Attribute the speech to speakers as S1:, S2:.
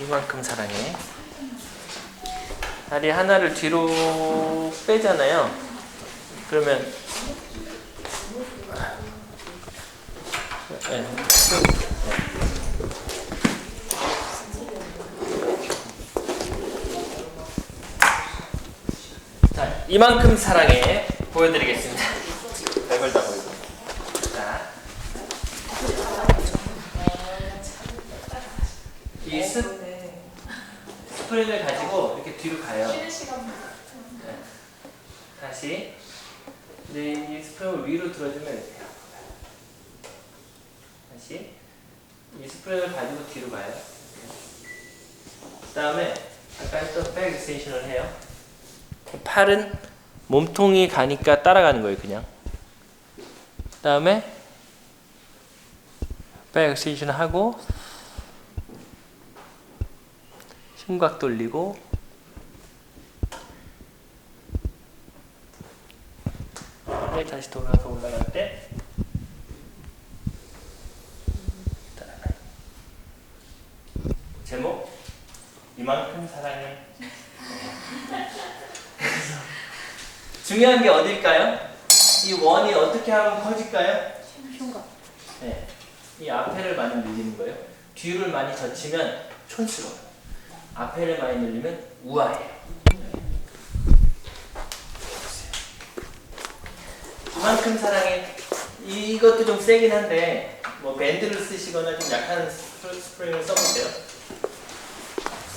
S1: 이만큼 사랑해. 다리 하나를 뒤로 빼잖아요. 그러면 네. 자, 이만큼 사랑해 보여드리겠습니다. 별걸 다 보이고. 자, 이 스, 스프링을 가지고 이렇게 뒤로 가요.
S2: 쉬는 시간
S1: 네. 다시. 근데 이 스프링을 위로 들어주면 돼요. 다시. 이 스프링을 가지고 뒤로 가요. 그 다음에 아까 했던 백 익스텐션을 해요. 팔은 몸통이 가니까 따라가는 거예요, 그냥. 그 다음에 백 익스텐션 하고 심각 돌리고 네, 다시 돌아서 올라갈 때. 제목 이만큼 사랑해 중요한 게 어딜까요? 이 원이 어떻게 하면 커질까요?
S2: 흉가
S1: 네. 이 앞에를 많이 늘리는 거예요. 뒤를 많이 젖히면 촌스러워요. 앞에를 많이 늘리면 우아해요. 이만큼 사랑해. 이것도 좀 세긴 한데 뭐 밴드를 쓰시거나 좀 약한 스프링을 써보세요.